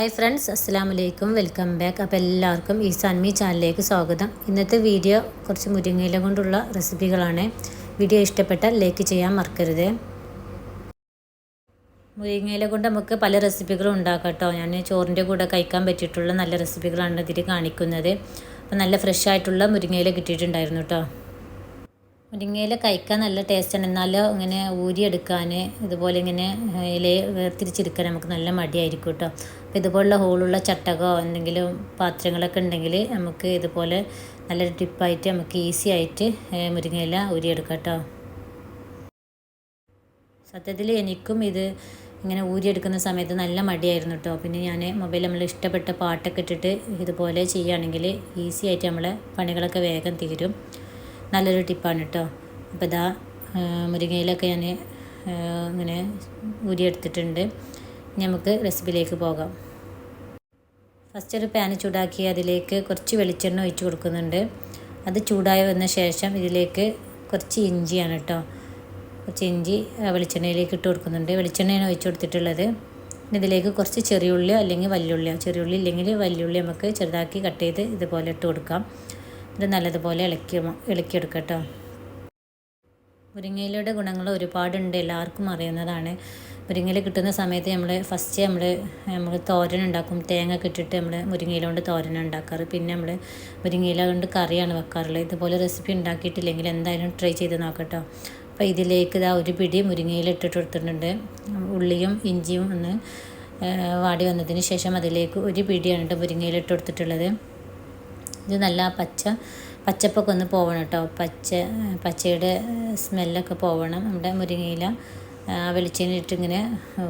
Hi friends അസ്സാം വലൈക്കും welcome back അപ്പോൾ എല്ലാവർക്കും ഈ സൺമി ചാനലിലേക്ക് സ്വാഗതം. ഇന്നത്തെ വീഡിയോ കുറച്ച് മുരിങ്ങയില കൊണ്ടുള്ള റെസിപ്പികളാണ്. വീഡിയോ ഇഷ്ടപ്പെട്ടാൽ ലൈക്ക് ചെയ്യാൻ മറക്കരുത്. മുരിങ്ങയില കൊണ്ട് നമുക്ക് പല റെസിപ്പികളും ഉണ്ടാക്കാം കേട്ടോ ഞാൻ ചോറിന്റെ കൂടെ കഴിക്കാൻ പറ്റിയിട്ടുള്ള നല്ല റെസിപ്പികളാണ് ഇതിൽ കാണിക്കുന്നത്. അപ്പോൾ നല്ല ഫ്രഷ് ആയിട്ടുള്ള മുരിങ്ങയില കിട്ടിയിട്ടുണ്ടായിരുന്നു കേട്ടോ മുരിങ്ങയില കഴിക്കാൻ നല്ല ടേസ്റ്റാണ് എന്നാലും ഇങ്ങനെ ഊരിയെടുക്കാൻ ഇതുപോലെ ഇങ്ങനെ ഇല വേർതിരിച്ചെടുക്കാൻ നമുക്ക് നല്ല മടിയായിരിക്കും കേട്ടോ അപ്പോൾ ഇതുപോലുള്ള ഹോളുള്ള ചട്ടകോ എന്തെങ്കിലും പാത്രങ്ങളൊക്കെ ഉണ്ടെങ്കിൽ നമുക്ക് ഇതുപോലെ നല്ലൊരു ടിപ്പായിട്ട് നമുക്ക് ഈസി ആയിട്ട് മുരിങ്ങയില ഊരിയെടുക്കാം കേട്ടോ സത്യത്തിൽ എനിക്കും ഇത് ഇങ്ങനെ ഊരിയെടുക്കുന്ന സമയത്ത് നല്ല മടിയായിരുന്നു കേട്ടോ പിന്നെ ഞാൻ മൊബൈൽ നമ്മൾ ഇഷ്ടപ്പെട്ട പാട്ടൊക്കെ ഇട്ടിട്ട് ഇതുപോലെ ചെയ്യുകയാണെങ്കിൽ ഈസി ആയിട്ട് നമ്മളെ പണികളൊക്കെ വേഗം തീരും. നല്ലൊരു ടിപ്പാണ് കേട്ടോ അപ്പോൾ ഇതാ മുരിങ്ങയിലൊക്കെ ഞാൻ ഇങ്ങനെ ഊരിയെടുത്തിട്ടുണ്ട്. നമുക്ക് റെസിപ്പിയിലേക്ക് പോകാം. ഫസ്റ്റ് ഒരു പാൻ ചൂടാക്കി അതിലേക്ക് കുറച്ച് വെളിച്ചെണ്ണ ഒഴിച്ച് കൊടുക്കുന്നുണ്ട്. അത് ചൂടായി വന്ന ശേഷം ഇതിലേക്ക് കുറച്ച് ഇഞ്ചിയാണ് കേട്ടോ കുറച്ച് ഇഞ്ചി വെളിച്ചെണ്ണയിലേക്ക് ഇട്ട് കൊടുക്കുന്നുണ്ട്. വെളിച്ചെണ്ണയാണ് ഒഴിച്ച് കൊടുത്തിട്ടുള്ളത്. ഇതിലേക്ക് കുറച്ച് ചെറിയുള്ളിയോ അല്ലെങ്കിൽ വല്യുള്ളിയോ. ചെറിയുള്ളി ഇല്ലെങ്കിൽ വല്യുള്ളി നമുക്ക് ചെറുതാക്കി കട്ട് ചെയ്ത് ഇതുപോലെ ഇട്ട് കൊടുക്കാം. ഇത് നല്ലതുപോലെ ഇളക്കി ഇളക്കിയെടുക്കുക കേട്ടോ മുരിങ്ങയിലയുടെ ഗുണങ്ങൾ ഒരുപാടുണ്ട് എല്ലാവർക്കും അറിയുന്നതാണ്. മുരിങ്ങയിൽ കിട്ടുന്ന സമയത്ത് നമ്മൾ ഫസ്റ്റ് നമ്മൾ നമ്മൾ തോരൻ ഉണ്ടാക്കും. തേങ്ങ കിട്ടിയിട്ട് നമ്മൾ മുരിങ്ങയില കൊണ്ട് തോരൻ ഉണ്ടാക്കാറ്. പിന്നെ നമ്മൾ മുരിങ്ങയില കൊണ്ട് കറിയാണ് വെക്കാറുള്ളത്. ഇതുപോലെ റെസിപ്പി ഉണ്ടാക്കിയിട്ടില്ലെങ്കിൽ എന്തായാലും ട്രൈ ചെയ്ത് നോക്കട്ടോ. അപ്പോൾ ഇതിലേക്ക് ഇതാ ഒരു പിടി മുരിങ്ങയില ഇട്ടിട്ട് കൊടുത്തിട്ടുണ്ട്. ഉള്ളിയും ഇഞ്ചിയും ഒന്ന് വാടി വന്നതിന് ശേഷം അതിലേക്ക് ഒരു പിടിയാണ് കേട്ടോ മുരിങ്ങയില ഇട്ട് കൊടുത്തിട്ടുള്ളത്. ഇത് നല്ല പച്ച പച്ചപ്പൊക്കെ ഒന്ന് പോവണം കേട്ടോ പച്ച പച്ചയുടെ സ്മെല്ലൊക്കെ പോവണം. നമ്മുടെ മുരിങ്ങയില വെളിച്ചെണ്ണ ഇങ്ങനെ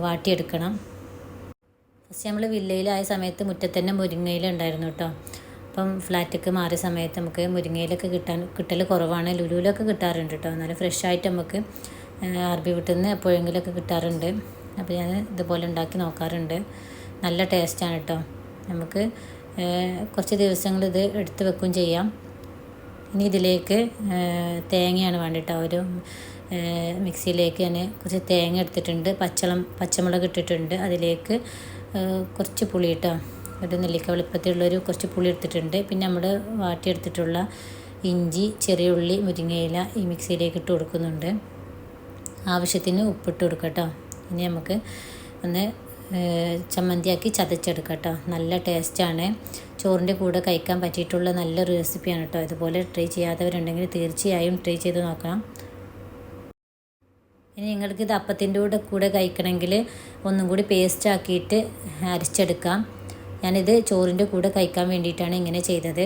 വാട്ടിയെടുക്കണം. ഫസ്റ്റ് നമ്മൾ വില്ലയിലായ സമയത്ത് മുറ്റത്ത് തന്നെ മുരിങ്ങയില ഉണ്ടായിരുന്നു കേട്ടോ അപ്പം ഫ്ലാറ്റൊക്കെ മാറിയ സമയത്ത് നമുക്ക് മുരിങ്ങയിലൊക്കെ കിട്ടാൻ കിട്ടൽ കുറവാണ്. ലുലുവിലൊക്കെ കിട്ടാറുണ്ട് കേട്ടോ നല്ല ഫ്രഷ് ആയിട്ട് നമുക്ക് അറബി വീട്ടിൽ നിന്ന് എപ്പോഴെങ്കിലുമൊക്കെ കിട്ടാറുണ്ട്. അപ്പോൾ ഞാൻ ഇതുപോലെ ഉണ്ടാക്കി നോക്കാറുണ്ട്. നല്ല ടേസ്റ്റാണ് കേട്ടോ നമുക്ക് കുറച്ച് ദിവസങ്ങൾ ഇത് എടുത്ത് വെക്കുകയും ചെയ്യാം. ഇനി ഇതിലേക്ക് തേങ്ങയാണ് വേണ്ടിയിട്ട് ഒരു മിക്സിയിലേക്ക് ഞാൻ കുറച്ച് തേങ്ങ എടുത്തിട്ടുണ്ട്. പച്ചളം പച്ചമുളക് ഇട്ടിട്ടുണ്ട്. അതിലേക്ക് കുറച്ച് പുളി കേട്ടോ ഒരു നെല്ലിക്ക വെളുപ്പത്തിലുള്ളൊരു കുറച്ച് പുളി എടുത്തിട്ടുണ്ട്. പിന്നെ നമ്മൾ വാട്ടിയെടുത്തിട്ടുള്ള ഇഞ്ചി ചെറിയ ഉള്ളി മുരിങ്ങയില ഈ മിക്സിയിലേക്ക് ഇട്ട് കൊടുക്കുന്നുണ്ട്. ആവശ്യത്തിന് ഉപ്പിട്ട് കൊടുക്കട്ടോ കേട്ടോ. ഇനി നമുക്ക് ഒന്ന് ചമ്മന്തിയാക്കി ചതച്ചെടുക്കാം കേട്ടോ നല്ല ടേസ്റ്റാണ്. ചോറിന്റെ കൂടെ കഴിക്കാൻ പറ്റിയിട്ടുള്ള നല്ലൊരു റെസിപ്പിയാണ് കേട്ടോ ഇതുപോലെ ട്രൈ ചെയ്യാത്തവരുണ്ടെങ്കിൽ തീർച്ചയായും ട്രൈ ചെയ്ത് നോക്കണം. ഇനി നിങ്ങൾക്ക് ഇത് അപ്പത്തിന്റെ കൂടെ കൂടെ കഴിക്കണമെങ്കിൽ ഒന്നും കൂടി പേസ്റ്റ് ആക്കിയിട്ട് അരച്ചെടുക്കാം. ഞാനിത് ചോറിന്റെ കൂടെ കഴിക്കാൻ വേണ്ടിയിട്ടാണ് ഇങ്ങനെ ചെയ്തത്.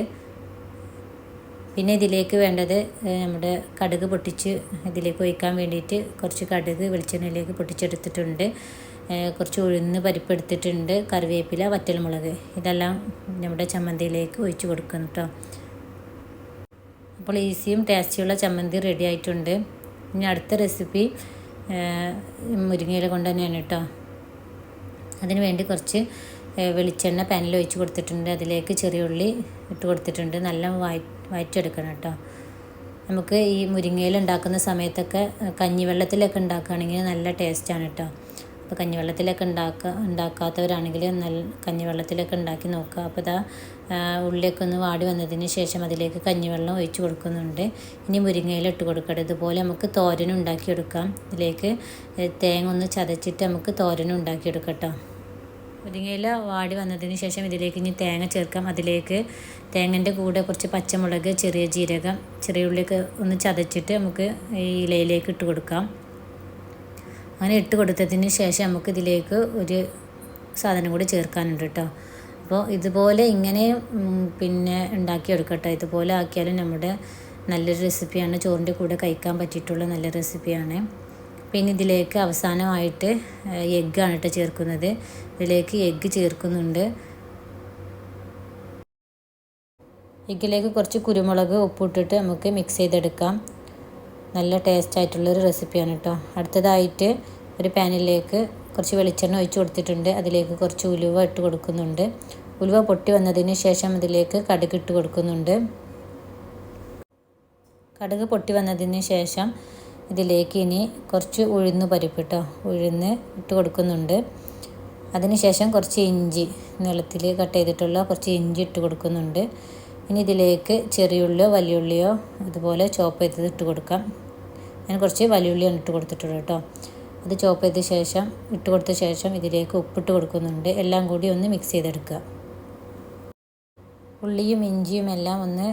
പിന്നെ ഇതിലേക്ക് വേണ്ടത് നമ്മുടെ കടുക് പൊട്ടിച്ച് ഇതിലേക്ക് ഒഴിക്കാൻ വേണ്ടിയിട്ട് കുറച്ച് കടുക് വെളിച്ചെണ്ണയിലേക്ക് പൊട്ടിച്ചെടുത്തിട്ടുണ്ട്. കുറച്ച് ഉഴുന്ന് പരിപ്പെടുത്തിട്ടുണ്ട് കറിവേപ്പില വറ്റൽമുളക്. ഇതെല്ലാം നമ്മുടെ ചമ്മന്തിയിലേക്ക് ഒഴിച്ച് കൊടുക്കുന്നു കേട്ടോ അപ്പോൾ ഈസിയും ടേസ്റ്റിയുള്ള ചമ്മന്തി റെഡി ആയിട്ടുണ്ട്. ഇനി അടുത്ത റെസിപ്പി മുരിങ്ങയില കൊണ്ട് തന്നെയാണ് കേട്ടോ അതിന് വേണ്ടി കുറച്ച് വെളിച്ചെണ്ണ പാനിൽ ഒഴിച്ച് കൊടുത്തിട്ടുണ്ട്. അതിലേക്ക് ചെറിയ ഉള്ളി ഇട്ട് കൊടുത്തിട്ടുണ്ട്. നല്ല വായി വയറ്റെടുക്കണം കേട്ടോ നമുക്ക് ഈ മുരിങ്ങയില ഉണ്ടാക്കുന്ന സമയത്തൊക്കെ കഞ്ഞിവെള്ളത്തിലൊക്കെ ഉണ്ടാക്കുകയാണെങ്കിൽ നല്ല ടേസ്റ്റാണ് കേട്ടോ അപ്പോൾ കഞ്ഞിവെള്ളത്തിലൊക്കെ ഉണ്ടാക്കുക ഉണ്ടാക്കാത്തവരാണെങ്കിൽ നല്ല കഞ്ഞിവെള്ളത്തിലൊക്കെ ഉണ്ടാക്കി നോക്കുക. അപ്പോൾ ഇതാ ഉള്ളിയൊക്കെ ഒന്ന് വാടി വന്നതിന് ശേഷം അതിലേക്ക് കഞ്ഞിവെള്ളം ഒഴിച്ച് കൊടുക്കുന്നുണ്ട്. ഇനി മുരിങ്ങയില ഇട്ട് കൊടുക്കട്ടെ. ഇതുപോലെ നമുക്ക് തോരൻ ഉണ്ടാക്കിയെടുക്കാം. ഇതിലേക്ക് തേങ്ങ ഒന്ന് ചതച്ചിട്ട് നമുക്ക് തോരൻ ഉണ്ടാക്കിയെടുക്കട്ടോ. മുരിങ്ങയില വാടി വന്നതിന് ശേഷം ഇതിലേക്ക് ഇനി തേങ്ങ ചേർക്കാം. അതിലേക്ക് തേങ്ങന്റെ കൂടെ കുറച്ച് പച്ചമുളക് ചെറിയ ജീരകം ചെറിയ ഉള്ളിയൊക്കെ ഒന്ന് ചതച്ചിട്ട് നമുക്ക് ഈ ഇലയിലേക്ക് ഇട്ട് കൊടുക്കാം. അങ്ങനെ ഇട്ട് കൊടുത്തതിന് ശേഷം നമുക്ക് ഇതിലേക്ക് ഒരു സാധനം കൂടി ചേർക്കാനുണ്ട് കേട്ടോ. അപ്പോൾ ഇതുപോലെ ഇങ്ങനെ പിന്നെ ഉണ്ടാക്കിയെടുക്കട്ടെ ഇതുപോലെ ആക്കിയാലും നമ്മുടെ നല്ലൊരു റെസിപ്പിയാണ്. ചോറിന്റെ കൂടെ കഴിക്കാൻ പറ്റിയിട്ടുള്ള നല്ല റെസിപ്പിയാണ്. പിന്നെ ഇതിലേക്ക് അവസാനമായിട്ട് എഗ്ഗാണ് കേട്ടോ ചേർക്കുന്നത്. ഇതിലേക്ക് എഗ്ഗ് ചേർക്കുന്നുണ്ട്. എഗ്ഗിലേക്ക് കുറച്ച് കുരുമുളക് ഉപ്പിട്ടിട്ട് നമുക്ക് മിക്സ് ചെയ്തെടുക്കാം. നല്ല ടേസ്റ്റ് ആയിട്ടുള്ളൊരു റെസിപ്പിയാണ് കേട്ടോ അടുത്തതായിട്ട് ഒരു പാനിലേക്ക് കുറച്ച് വെളിച്ചെണ്ണ ഒഴിച്ച് കൊടുത്തിട്ടുണ്ട്. അതിലേക്ക് കുറച്ച് ഉലുവ ഇട്ട് കൊടുക്കുന്നുണ്ട്. ഉലുവ പൊട്ടി വന്നതിന് ശേഷം അതിലേക്ക് കടുക് ഇട്ട് കൊടുക്കുന്നുണ്ട്. കടുക് പൊട്ടി വന്നതിന് ശേഷം ഇതിലേക്ക് ഇനി കുറച്ച് ഉഴുന്ന് പരിപ്പ് കേട്ടോ ഉഴുന്ന് ഇട്ട് കൊടുക്കുന്നുണ്ട്. അതിനുശേഷം കുറച്ച് ഇഞ്ചി നീളത്തിൽ കട്ട് ചെയ്തിട്ടുള്ള കുറച്ച് ഇഞ്ചി ഇട്ട് കൊടുക്കുന്നുണ്ട്. ഇനി ഇതിലേക്ക് ചെറിയുള്ളിയോ വലിയുള്ളിയോ അതുപോലെ ചോപ്പ് ചെയ്തത് ഇട്ട് കൊടുക്കാം. ഞാൻ കുറച്ച് വലിയുള്ളിയാണ് ഇട്ട് കൊടുത്തിട്ടുള്ളത് കേട്ടോ. അത് ചോപ്പ് ചെയ്ത ശേഷം ഇട്ട് കൊടുത്ത ശേഷം ഇതിലേക്ക് ഉപ്പിട്ട് കൊടുക്കുന്നുണ്ട്. എല്ലാം കൂടി ഒന്ന് മിക്സ് ചെയ്തെടുക്കുക. ഉള്ളിയും ഇഞ്ചിയും എല്ലാം ഒന്ന്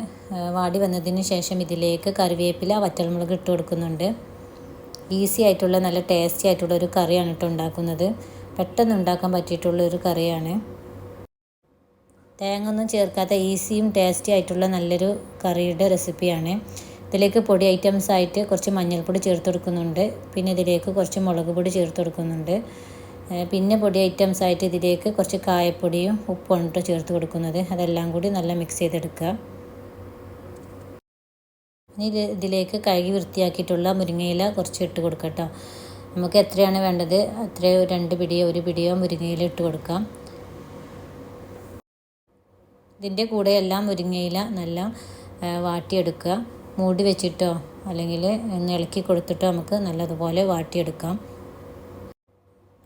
വാടി വന്നതിന് ശേഷം ഇതിലേക്ക് കറിവേപ്പില വറ്റൽമുളക് ഇട്ട് കൊടുക്കുന്നുണ്ട്. ഈസി ആയിട്ടുള്ള നല്ല ടേസ്റ്റി ആയിട്ടുള്ള ഒരു കറിയാണ് കേട്ടോ ഉണ്ടാക്കുന്നത്. പെട്ടെന്ന് ഉണ്ടാക്കാൻ പറ്റിയിട്ടുള്ള ഒരു കറിയാണ്. തേങ്ങ ഒന്നും ചേർക്കാത്ത ഈസിയും ടേസ്റ്റി ആയിട്ടുള്ള നല്ലൊരു കറിയുടെ റെസിപ്പിയാണ് ഇതിലേക്ക് പൊടി ഐറ്റംസ് ആയിട്ട് കുറച്ച് മഞ്ഞൾപ്പൊടി ചേർത്ത് കൊടുക്കുന്നുണ്ട്. പിന്നെ ഇതിലേക്ക് കുറച്ച് മുളക് പൊടി ചേർത്ത് കൊടുക്കുന്നുണ്ട്. പിന്നെ പൊടി ഐറ്റംസ് ആയിട്ട് ഇതിലേക്ക് കുറച്ച് കായപ്പൊടിയും ഉപ്പും ഉണ്ടോ ചേർത്ത് കൊടുക്കുന്നത്. അതെല്ലാം കൂടി നല്ല മിക്സ് ചെയ്തെടുക്കുക. ഇനി ഇതിലേക്ക് കഴുകി വൃത്തിയാക്കിയിട്ടുള്ള മുരിങ്ങയില കുറച്ച് ഇട്ട് കൊടുക്കട്ടോ നമുക്ക് എത്രയാണ് വേണ്ടത്? അത്രയോ രണ്ട് പിടിയോ ഒരു പിടിയോ മുരിങ്ങയില ഇട്ട് കൊടുക്കാം. ഇതിന്റെ കൂടെ എല്ലാം മുരിങ്ങയില നല്ല വാട്ടിയെടുക്കുക. മൂടി വെച്ചിട്ടോ അല്ലെങ്കിൽ ഇളക്കി കൊടുത്തിട്ടോ നമുക്ക് നല്ലതുപോലെ വാട്ടിയെടുക്കാം.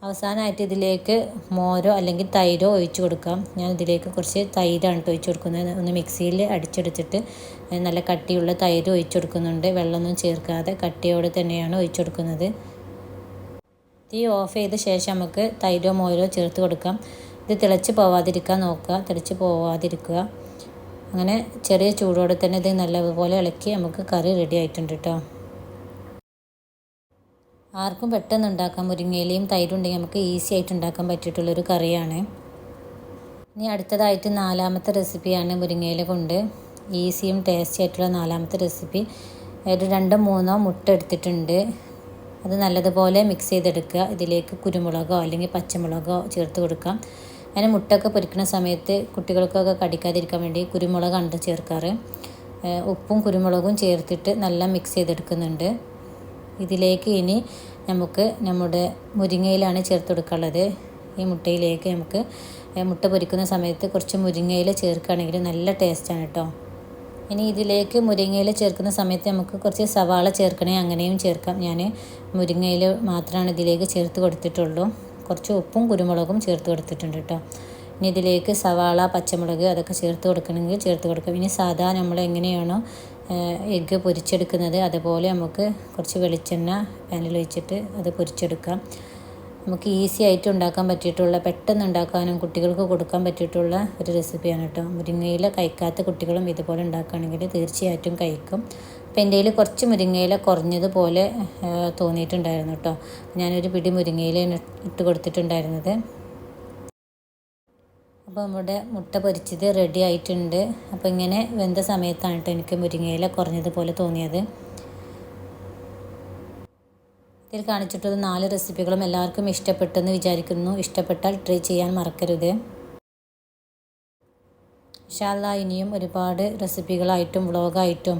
അവസാനമായിട്ട് ഇതിലേക്ക് മോരോ അല്ലെങ്കിൽ തൈരോ ഒഴിച്ചു കൊടുക്കാം. ഞാൻ ഇതിലേക്ക് കുറച്ച് തൈരാണ് ഒഴിച്ചു കൊടുക്കുന്നത്. ഒന്ന് മിക്സിയിൽ അടിച്ചെടുത്തിട്ട് നല്ല കട്ടിയുള്ള തൈര് ഒഴിച്ചു കൊടുക്കുന്നുണ്ട്. വെള്ളമൊന്നും ചേർക്കാതെ കട്ടിയോടെ തന്നെയാണ് ഒഴിച്ചു കൊടുക്കുന്നത്. തീ ഓഫ് ചെയ്ത ശേഷം നമുക്ക് തൈരോ മോരോ ചേർത്ത് കൊടുക്കാം. ഇത് തിളച്ച് പോവാതിരിക്കാൻ നോക്കുക. തിളച്ച് പോവാതിരിക്കുക. അങ്ങനെ ചെറിയ ചൂടോടെ തന്നെ ഇത് നല്ലതുപോലെ ഇളക്കി നമുക്ക് കറി റെഡി ആയിട്ടുണ്ട് കേട്ടോ ആർക്കും പെട്ടെന്ന് ഉണ്ടാക്കാം മുരിങ്ങയിലയും തൈരും ഉണ്ടെങ്കിൽ നമുക്ക് ഈസി ആയിട്ട് ഉണ്ടാക്കാൻ പറ്റിയിട്ടുള്ളൊരു കറിയാണ്. ഇനി അടുത്തതായിട്ട് നാലാമത്തെ റെസിപ്പിയാണ് മുരിങ്ങയില കൊണ്ട് ഈസിയും ടേസ്റ്റി ആയിട്ടുള്ള നാലാമത്തെ റെസിപ്പി ഒരു രണ്ടോ മൂന്നോ മുട്ട എടുത്തിട്ടുണ്ട്. അത് നല്ലതുപോലെ മിക്സ് ചെയ്തെടുക്കുക. ഇതിലേക്ക് കുരുമുളകോ അല്ലെങ്കിൽ പച്ചമുളകോ ചേർത്ത് കൊടുക്കാം. അങ്ങനെ മുട്ടൊക്കെ പൊരിക്കുന്ന സമയത്ത് കുട്ടികൾക്കൊക്കെ കടിക്കാതിരിക്കാൻ വേണ്ടി കുരുമുളകാണ് ചേർക്കാറ്. ഉപ്പും കുരുമുളകും ചേർത്തിട്ട് നല്ല മിക്സ് ചെയ്തെടുക്കുന്നുണ്ട്. ഇതിലേക്ക് ഇനി നമുക്ക് നമ്മുടെ മുരിങ്ങയിലാണ് ചേർത്ത് കൊടുക്കാനുള്ളത്. ഈ മുട്ടയിലേക്ക് നമുക്ക് മുട്ട പൊരിക്കുന്ന സമയത്ത് കുറച്ച് മുരിങ്ങയില ചേർക്കുകയാണെങ്കിൽ നല്ല ടേസ്റ്റാണ് കേട്ടോ ഇനി ഇതിലേക്ക് മുരിങ്ങയില ചേർക്കുന്ന സമയത്ത് നമുക്ക് കുറച്ച് സവാള ചേർക്കണേ അങ്ങനെയും ചേർക്കാം. ഞാൻ മുരിങ്ങയില മാത്രമാണ് ഇതിലേക്ക് ചേർത്ത് കൊടുത്തിട്ടുള്ളൂ. കുറച്ച് ഉപ്പും കുരുമുളകും ചേർത്ത് കൊടുത്തിട്ടുണ്ട് കേട്ടോ. ഇനി ഇതിലേക്ക് സവാള പച്ചമുളക് അതൊക്കെ ചേർത്ത് കൊടുക്കണമെങ്കിൽ ചേർത്ത് കൊടുക്കാം. ഇനി സാധാ നമ്മൾ എങ്ങനെയാണോ എഗ്ഗ് പൊരിച്ചെടുക്കുന്നത് അതുപോലെ നമുക്ക് കുറച്ച് വെളിച്ചെണ്ണ പാനിൽ ഒഴിച്ചിട്ട് അത് പൊരിച്ചെടുക്കാം. നമുക്ക് ഈസി ആയിട്ട് ഉണ്ടാക്കാൻ പറ്റിയിട്ടുള്ള പെട്ടെന്ന് ഉണ്ടാക്കാനും കുട്ടികൾക്ക് കൊടുക്കാൻ പറ്റിയിട്ടുള്ള ഒരു റെസിപ്പിയാണ് കേട്ടോ. മുരിങ്ങയില കഴിക്കാത്ത കുട്ടികളും ഇതുപോലെ ഉണ്ടാക്കുകയാണെങ്കിൽ തീർച്ചയായിട്ടും കഴിക്കും. അപ്പം എന്റെ കയ്യിൽ കുറച്ച് മുരിങ്ങയില കുറഞ്ഞതുപോലെ തോന്നിയിട്ടുണ്ടായിരുന്നു കേട്ടോ. ഞാനൊരു പിടി മുരിങ്ങയില ഇട്ട് കൊടുത്തിട്ടുണ്ടായിരുന്നത്. അപ്പോൾ നമ്മുടെ മുട്ട പൊരിച്ചത് റെഡി ആയിട്ടുണ്ട്. അപ്പോൾ ഇങ്ങനെ വെന്ത സമയത്താണ് കേട്ടോ എനിക്ക് മുരിങ്ങയില കുറഞ്ഞതുപോലെ തോന്നിയത്. ഇതിൽ കാണിച്ചിട്ടുള്ള നാല് റെസിപ്പികളും എല്ലാവർക്കും ഇഷ്ടപ്പെട്ടെന്ന് വിചാരിക്കുന്നു. ഇഷ്ടപ്പെട്ടാൽ ട്രൈ ചെയ്യാൻ മറക്കരുത്. ഇൻഷാല്ല ഇനിയും ഒരുപാട് റെസിപ്പികളായിട്ടും വ്ളോഗായിട്ടും